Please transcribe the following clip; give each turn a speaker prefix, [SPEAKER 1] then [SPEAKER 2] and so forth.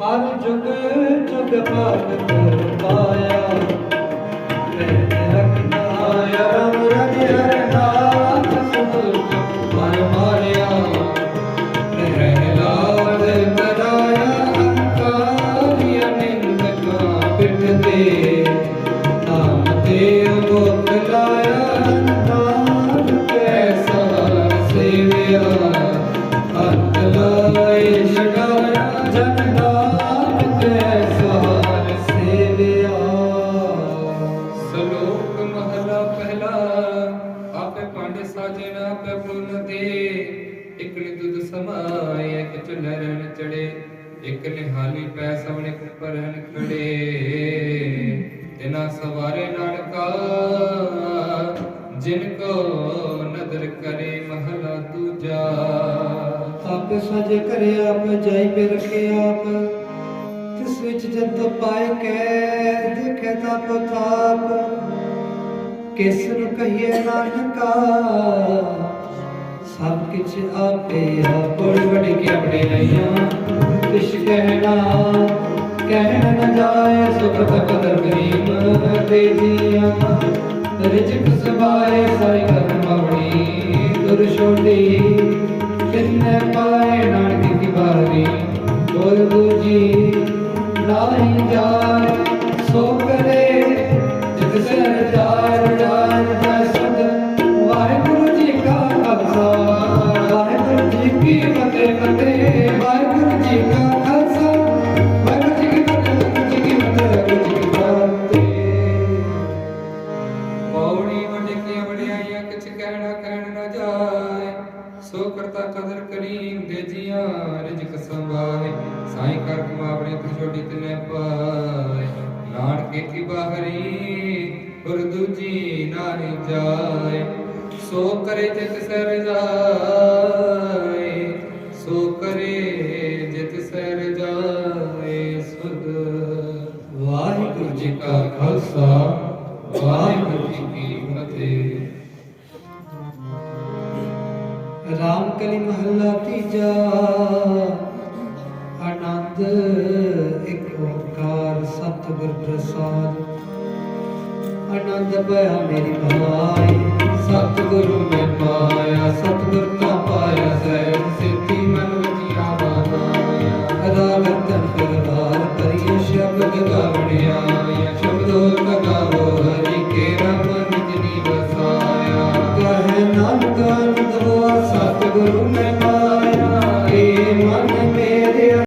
[SPEAKER 1] ਹਰ ਜੁਗ ਜੁਗ ਭਗਤ ਪਾਇਆ।
[SPEAKER 2] ਆਪੇ ਭਾਂਡੇ ਸਾਜੇ ਨਾ ਆਪੇ ਪੁੰਨ ਦੇ ਇਕ ਨੇ ਦੁੱਧ ਸਮਾਏ, ਇਕ ਚੁੱਲ੍ਹੇ ਰਹਿਣ ਚੜੇ। ਇਕ ਨੇ ਹਾਲੀ ਪੈ ਸਵਣੇ ਉੱਪਰ ਹਨ ਖੜੇ। ਤਿਨਾ ਸਵਾਰੇ ਨਾਨਕਾ, ਜਿਨ ਕੋ ਨਦਰ ਕਰੇ ਮਹਲਾ ਦੂਜਾ।
[SPEAKER 1] ਆਪ ਸਜ ਕਰੇ ਆਪ ਜਾਈ ਪੇ ਰਖੇ ਆਪ। ਤਿਸ ਵਿੱਚ ਜਦ ਪਾਏ ਕੈ, ਦੇਖੇ ਤਪ ਥਾਪ। ਕਿਸ ਨੂੰ ਕਹੀਏ ਨਾਨਕਾ, ਸਭ ਕਿਛ ਆਪੇ ਆਪੜ ਵੜ ਕੇ ਆਪਣੇ ਲਈਆਂ ਕਿਛ ਕਹਿਣਾ ਕਹਿਣ ਨ ਜਾਏ, ਸੁਖ ਕਦਰ ਕਰੀਮ ਦੇ ਜੀਆਂ। ਰਿਜਕ ਸਬਾਏ ਸਾਈ ਕਰਮ ਬਾਵਣੀ ਦੁਰ ਛੋਟੀ ਕਿੰਨੇ ਪਾਏ
[SPEAKER 2] ਵਡਿਆਈਆਂ ਕਿਛ ਕਹਿਣਾ ਕਹਿਣ ਨਾ ਜਾਏ। ਸੋ ਕਰਤਾ ਕਦਰ ਕਰੀਮ ਦੇ ਜੀਆਂ, ਰਿਜਕ ਸੰਭਾਏ। ਸਾਈ ਕਰ ਕਮਾਵਣੇ ਤੂੰ ਛੋਟੀ ਤਨੇ ਪਾਏ। ਨਾਨਕੇ ਕੀ ਬਾਹਰੀ ਪੁਰ ਦੂਜੀ ਨਾਰੀ ਜਾਏ। ਸੋ ਕਰੇ ਜਿਤ ਸਰ ਜਾਏ, ਸੋ ਕਰੇ ਜਿਤ ਸਰ ਜਾਏ। ਸੁਧ
[SPEAKER 1] ਵਾਹਿਗੁਰੂ ਜੀ ਕਾ ਖਾਲਸਾ,
[SPEAKER 2] ਵਾਹਿਗੁਰੂ ਜੀ ਕੀ ਫਤਿਹ।
[SPEAKER 1] ਰਾਮ ਕਲੀ ਮਹੱਲਾ ਤੀਜਾ ਆਨੰਦ ਇੱਕ ਓੰਕਾਰ ਸਤਿਗੁਰ ਪ੍ਰਸਾਦ। ਆਨੰਦ ਪਿਆ ਮੇਰੀ ਭਾਈ ਨਾਮ ਕਰ ਦੋ ਸਤਿਗੁਰੂ ਮੈਂ